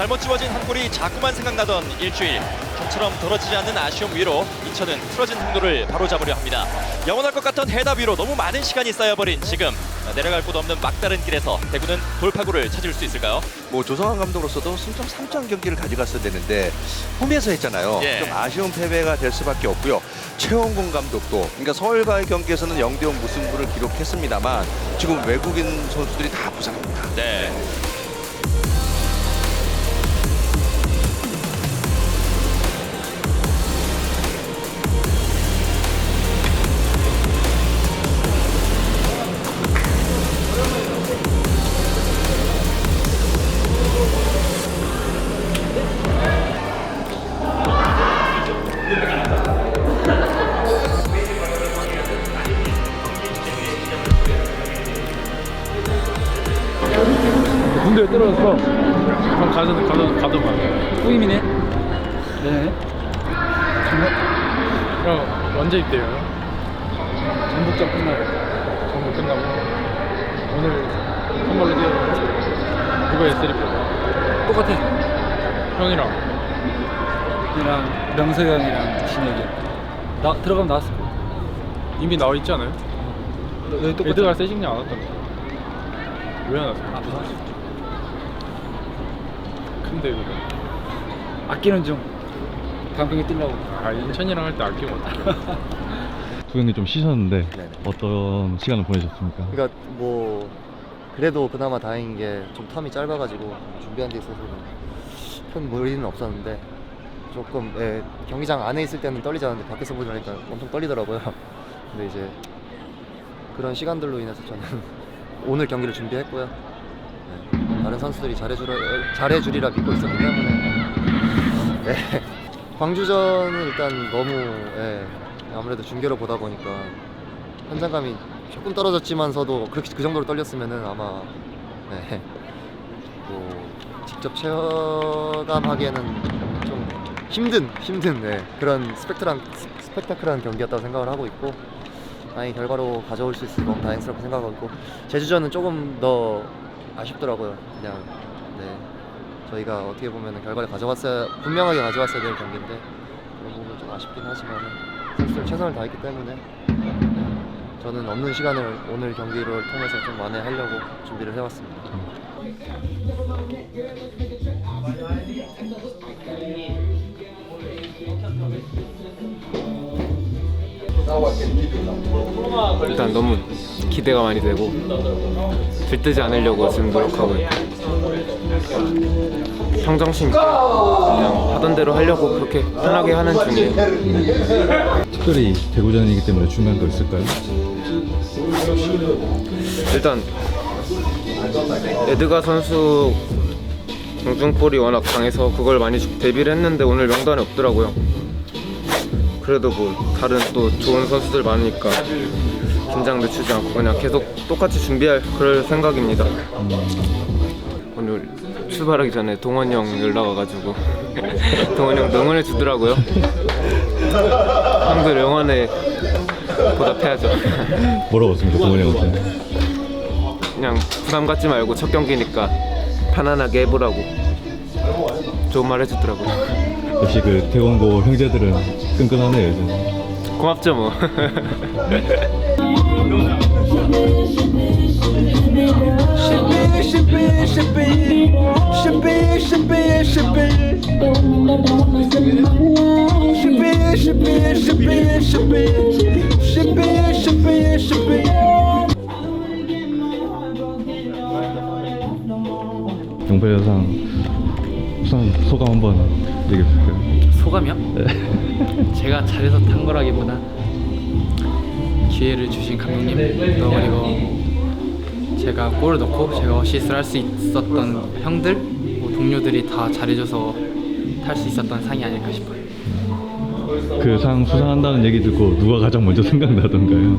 잘못 지워진 한 골이 자꾸만 생각나던 일주일. 좀처럼 떨어지지 않는 아쉬움 위로 이천은 틀어진 흥도를 바로잡으려 합니다. 영원할 것 같던 해답 위로 너무 많은 시간이 쌓여버린 지금 내려갈 곳 없는 막다른 길에서 대구는 돌파구를 찾을 수 있을까요? 뭐 조성환 감독으로서도 승점 3점 경기를 가져갔어야 되는데 홈에서 했잖아요. 예. 좀 아쉬운 패배가 될 수밖에 없고요. 최원곤 감독도 그러니까 서울과의 경기에서는 0대0 무승부를 기록했습니다만 지금 외국인 선수들이 다 부상입니다. 네. 전북전 끝나고. 전부 끝나고 오늘 선발로 뛰어. 누가 S 리프? 똑같아. 형이랑 이랑 명석 형이랑 신혁이. 나 들어가면 나왔을 거야. 이미 나와 있지 않아요? 여기 똑같아. 애드가 세징냐 안 왔던데. 왜안 왔어? 아프다. 근데 그거. 아끼는 중. 다음 경기 뛰려고. 아 인천이랑 할 때 아끼고 왔다. 두 경기 좀 쉬셨는데 네네. 어떤 시간을 보내셨습니까? 그러니까 뭐 그래도 그나마 다행인 게 좀 텀이 짧아가지고 준비한 데 있어서는 큰 무리는 없었는데 조금 예, 경기장 안에 있을 때는 떨리지 않는데 밖에서 보니까 엄청 떨리더라고요. 근데 이제 그런 시간들로 인해서 저는 오늘 경기를 준비했고요. 네, 다른 선수들이 잘해주라, 잘해주리라 믿고 있었기 때문에 네, 광주전은 일단 너무 예, 아무래도 중계로 보다 보니까 현장감이 조금 떨어졌지만서도 그렇게 그 정도로 떨렸으면은 아마 네, 뭐 직접 체감하기에는 좀 힘든 힘든 네, 그런 스펙트랑 스펙타클한 경기였다고 생각을 하고 있고 다행히 결과로 가져올 수 있어서 너무 다행스럽게 생각하고 있고 제주전은 조금 더 아쉽더라고요. 그냥 네. 저희가 어떻게 보면 결과를 가져왔어야 분명하게 가져왔어야 될 경기인데 그런 부분 좀 아쉽긴 하지만 선수들 최선을 다했기 때문에 저는 없는 시간을 오늘 경기를 통해서 좀 만회하려고 준비를 해왔습니다. 일단 너무 기대가 많이 되고 들뜨지 않으려고 지금 노력하고 있고 평정심 그냥 하던 대로 하려고 그렇게 편하게 하는 중이에요 특별히 대구전이기 때문에 중요한 거 있을까요? 일단 에드가 선수 공중볼이 워낙 강해서 그걸 많이 대비를 했는데 오늘 명단에 없더라고요. 그래도 뭐 다른 또 좋은 선수들 많으니까 긴장 늦추지 않고 그냥 계속 똑같이 준비할 그럴 생각입니다. 오늘 출발하기 전에 동원이 형 연락 와가지고 동원이 형 응원해 주더라고요 형들 응원에 보답해야죠. 뭐라고 했습니까? 동원이 형한테? 그냥 부담 갖지 말고 첫 경기니까 편안하게 해보라고 좋은 말 해주더라고요. 역시 그 대원고 형제들은 끈끈하네요 요즘 고맙죠 뭐 용패여상 우선 소감 한번 얘기해 주실까요? 소감이요? 제가 잘해서 탄 거라기보다 기회를 주신 감독님 또 그리고 제가 골을 넣고 제가 어시스트를 할 수 있었던 형들 뭐 동료들이 다 잘해줘서 탈 수 있었던 상이 아닐까 싶어요. 그 상 수상한다는 얘기 듣고 누가 가장 먼저 생각나던가요?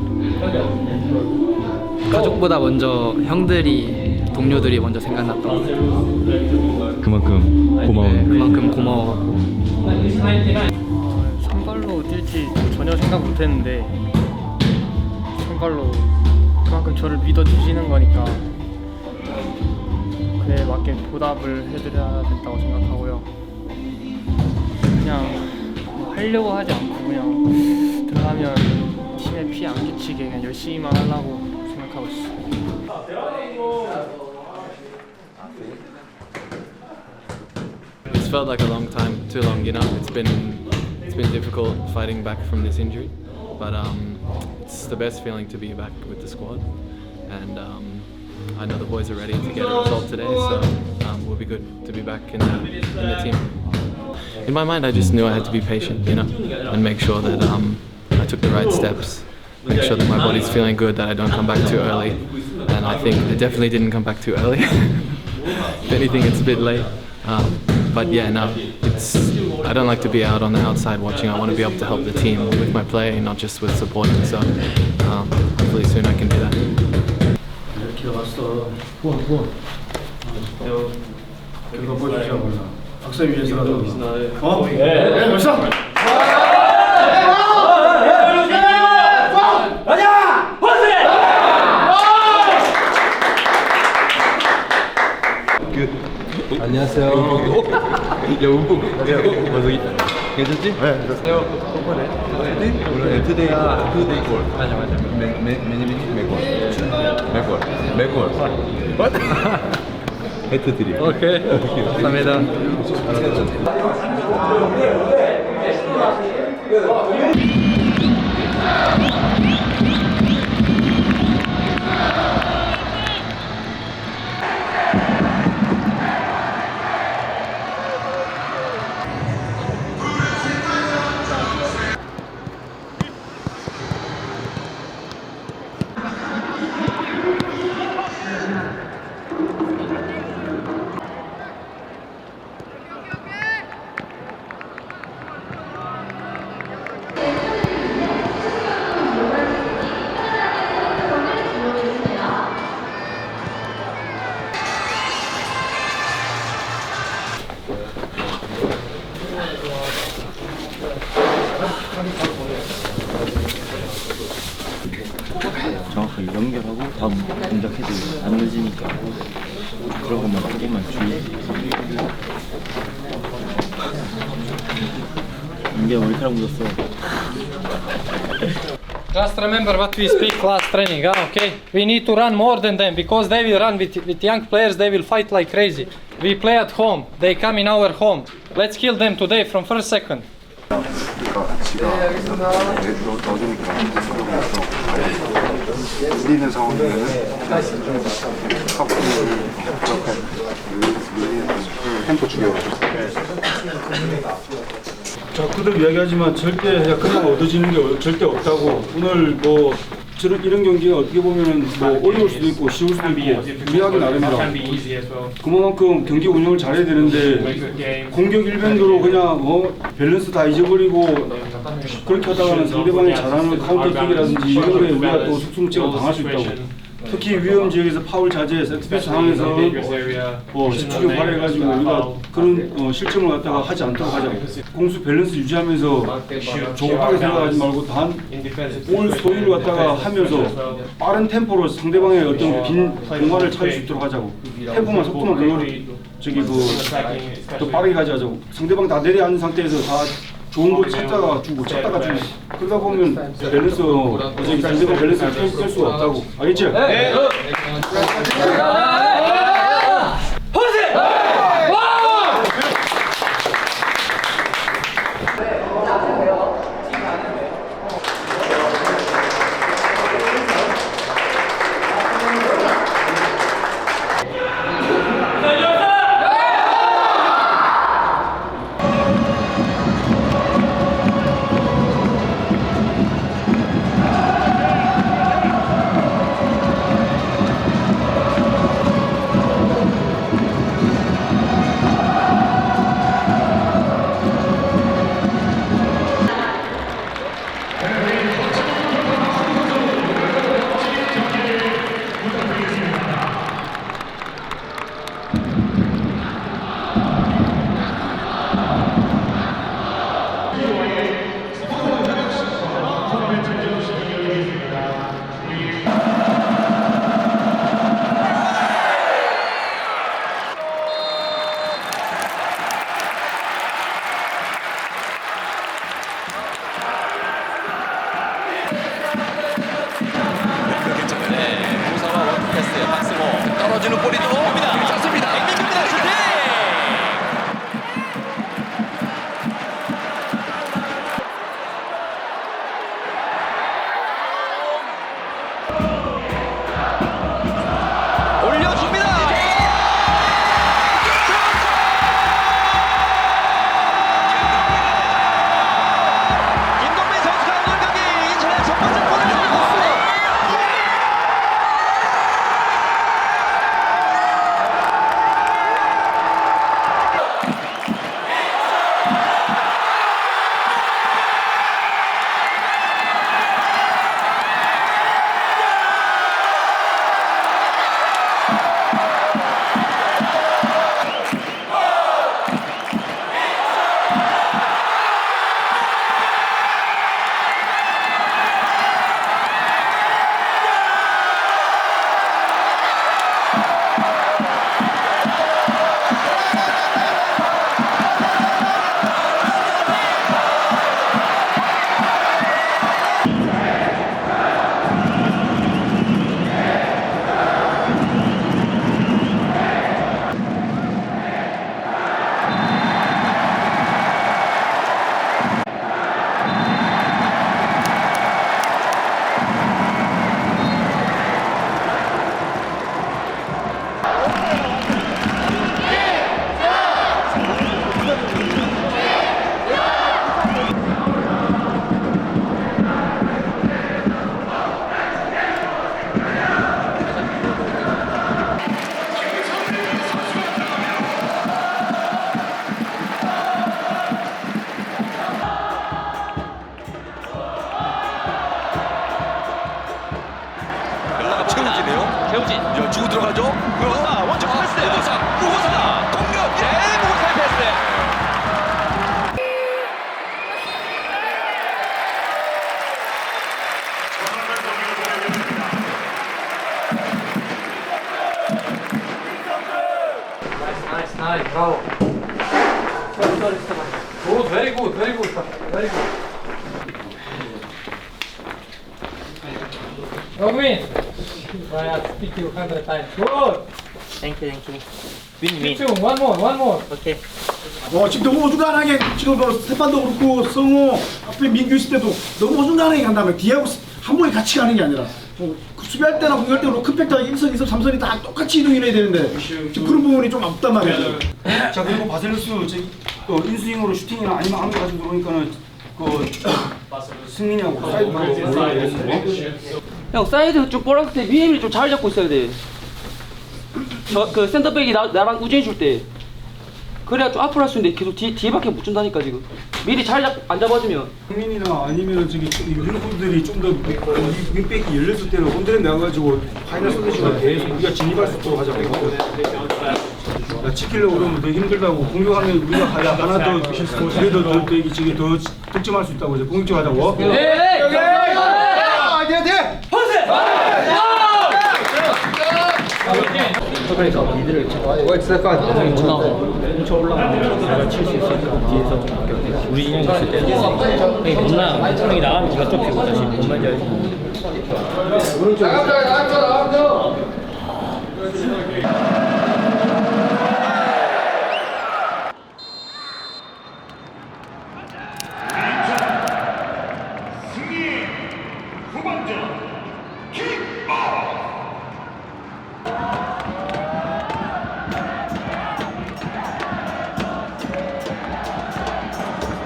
가족보다 먼저 형들이 동료들이 먼저 생각났던 것 같아요. 그만큼 고마운 네, 그만큼 고마워하고 선발로 뛸지 전혀 생각 못했는데 선발로 그만큼 저를 믿어주시는 거니까 그에 맞게 보답을 해드려야 된다고 생각하고요. 그냥 뭐 하려고 하지 않고 그냥 들어가면 팀에 피해 안 끼치게 그냥 열심히만 하려고 생각하고 있어요. It's felt like a long time, too long. You know, it's been it's been difficult fighting back from this injury, but um, it's the best feeling to be back with the squad, and um, I know the boys are ready to get a result today, so um, we'll be good to be back in the, in the team. In my mind, I just knew I had to be patient, you know, and make sure that um, I took the right steps, make sure that my body's feeling good, that I don't come back too early, and I think I definitely didn't come back too early. if anything, it's a bit late. Um, but yeah, no, it's. I don't like to be out on the outside watching. I want to be able to help the team with my play, not just with supporting. So um, hopefully soon I can do that. 안녕하세요. 야, 운동. 야, 뭐지? 괜찮지? 네, 괜찮아요. 네? 물론 에투데이가 에투데이 골. 맞아, 맞아. 매, 매, 매니비니 매골. 매골. 매골. What? 헤트트릭. 오케이. 감사합니다. 정확하게 연결하고 다음 동작 해도 안 늦으니까 그런 것만 조금만 주의. 이게 머리카락 묻었어. Just remember what we speak last training, ah, okay? We need to run more than them because they will run with, with young players, they will fight like crazy. We play at home, they come in our home. Let's kill them today from first second. 우리는 상황에는 템포 죽여가지고 자꾸들 이야기하지만 절대 그냥 얻어지는 게 절대 없다고. 오늘 뭐 저런 이런 경기가 어떻게 보면은 뭐 어려울 수도 있고 쉬울 수도 있고 우리하기 나름이라 그만큼 경기 운영을 잘해야 되는데 공격 일변도로 그냥 어 밸런스 다 잊어버리고 그렇게 하다가는 상대방이 잘하는 카운터킥이라든지 이런 거에 우리가 또 속수무책을 당할 수 있다고 특히 위험 지역에서 파울 자제 세트피스 상황에서 어, 집중력 발휘해가지고 우리가 그런 어, 실점을 갖다가 하지 않도록 하자고 공수 밸런스 유지하면서 조급하게 생각하지 말고 단볼 소유를 갖다가 하면서 빠른 템포로 상대방의 어떤 빈 공간을 찾을 수 있도록 하자고. 템포만 속도만 더 저기 그더 빠르게 가져가자고. 상대방 다 내려앉은 상태에서 다 좋은 거 찾다가 주고 찾다가 주고 그러다 보면 밸런스 상대방 밸런스를 깰, 깰 수가 없다고. 알겠지? 최우 You hundred times. Good! Thank you, thank you. Win, Keep you, one more, one more. Okay. 어, 지금 너무 어중간하게 지금 뭐 스테판도 그렇고 성호 앞에 민규 있을 때도 너무 어중간하게 간다면 뒤하고 한 번에 같이 가는 게 아니라 어, 그 수비할 때나 공격할 때 로 크 팩터 1선, 2선, 3선이 다 똑같이 이동이 해야 되는데 지금 그런 부분이 좀 없단 말이죠. 자 그리고 바셀루스 또 인스윙으로 슈팅이나 아니면 아무 가지고 들어오니까는 그 승민이하고 사이드 올라야 되는데 형 사이드 좀 볼할 때 위에를 좀잘 잡고 있어야 돼. 저 그 센터백이 나, 나랑 우진이 줄 때. 그래야 좀 앞으로 할 수 있는데 계속 뒤, 뒤에밖에 못 준다니까 지금. 미리 잘 잡, 안 잡아주면. 승민이나 아니면 저기 유니폼들이 좀 더 윙백이 열렸을 때는 온드랩 나가가지고 파이널 솔루션을 계속 우리가 진입할 수 있도록 하자고 야, 지키려고 그러면 되게 힘들다고 공격하면 우리가 하야 하나 더 그래도 더 되게 지금 더 득점할 수 있다고 이제 공격적 하자고 우리 인형 있을 때는 형이 겁나 형이 나가면 기가 쫓기고 다시 뭔 말인지 알지?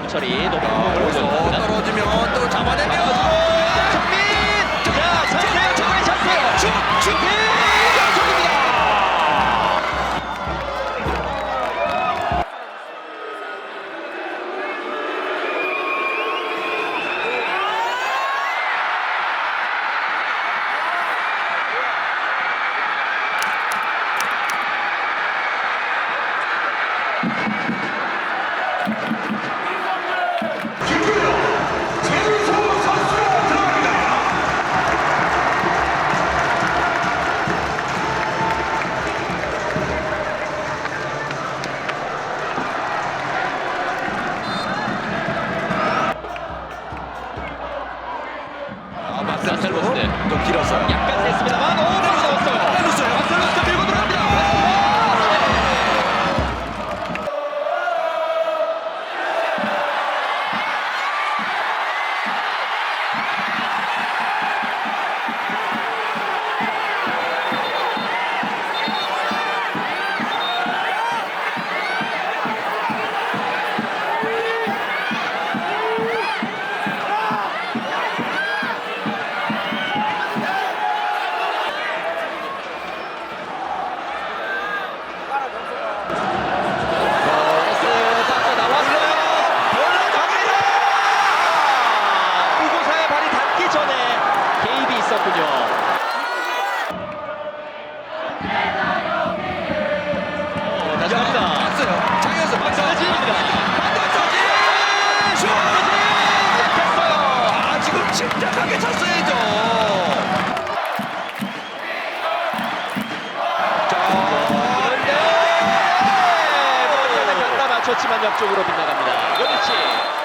처리 높은 자, 공을 올려줍니다. 떨어지면 또 잡아내면 옆쪽으로 빗나갑니다. 요리치.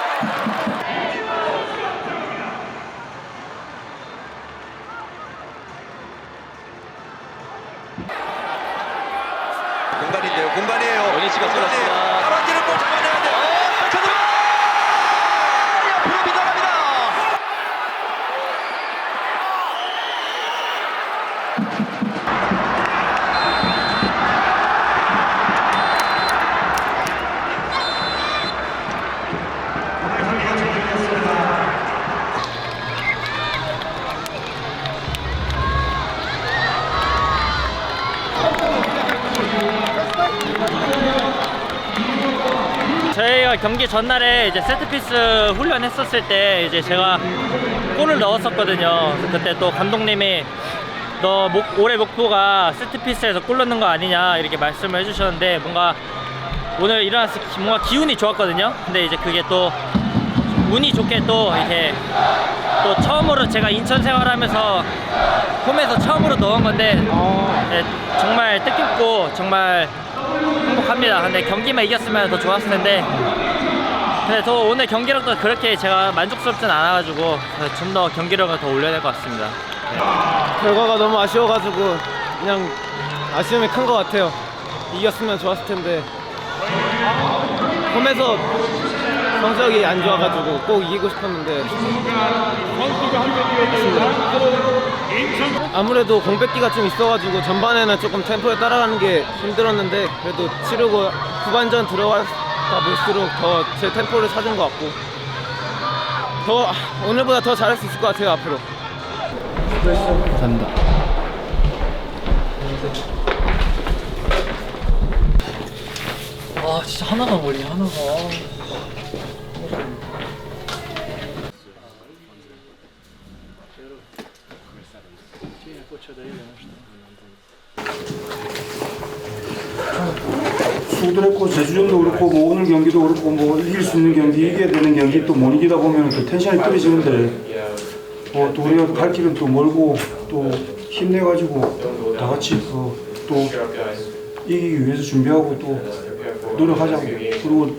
전날에 이제 세트피스 훈련했었을 때 이제 제가 골을 넣었었거든요. 그때 또 감독님이 너 목, 올해 목표가 세트피스에서 골 넣는 거 아니냐 이렇게 말씀을 해주셨는데 뭔가 오늘 일어났을 때 뭔가 기운이 좋았거든요. 근데 이제 그게 또 운이 좋게 또 이렇게 또 처음으로 제가 인천 생활하면서 홈에서 처음으로 넣은 건데 네, 정말 뜻깊고 정말 행복합니다. 근데 경기만 이겼으면 더 좋았을 텐데 근데 저 오늘 경기력도 그렇게 제가 만족스럽진 않아가지고 좀 더 경기력을 더 올려야 될 것 같습니다. 결과가 너무 아쉬워가지고 그냥 아쉬움이 큰 것 같아요. 이겼으면 좋았을 텐데 홈에서 성적이 안 좋아가지고 꼭 이기고 싶었는데 아무래도 공백기가 좀 있어가지고 전반에는 조금 템포에 따라가는 게 힘들었는데 그래도 치르고 후반전 들어가다 볼수록 더 제 템포를 찾은 것 같고 더 오늘보다 더 잘할 수 있을 것 같아요 앞으로. 간다. 아 진짜 하나가 걸리 하나가. 했고 제주전도 그렇고 뭐 오늘 경기도 그렇고 뭐 이길 수 있는 경기 이겨야 되는 경기 또 못 이기다 보면 또 텐션이 떨어지는데 어, 또 우리가 갈 길은 또 멀고 또 힘내가지고 다 같이 어, 또 이기기 위해서 준비하고 또 노력하자고. 그리고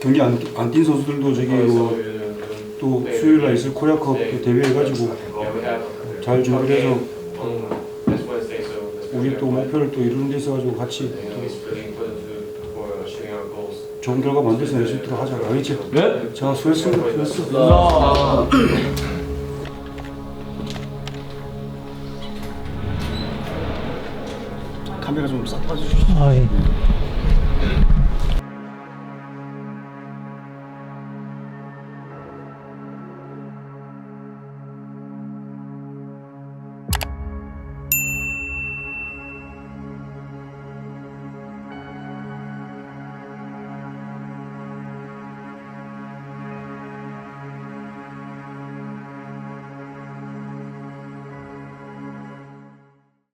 경기 안 뛴 선수들도 저기 그, 또 수요일 날 있을 코리아컵 또 대비해가지고 잘 준비를 해서 우리 또 목표를 또 이루는 데 있어가지고 같이 또 좋은 결과 만들어서 낼수 있도록 하자. 알겠지? 네. 자, 수고했습니다. 수고했어. 카메라 좀싹 빠져주시죠. 아 예.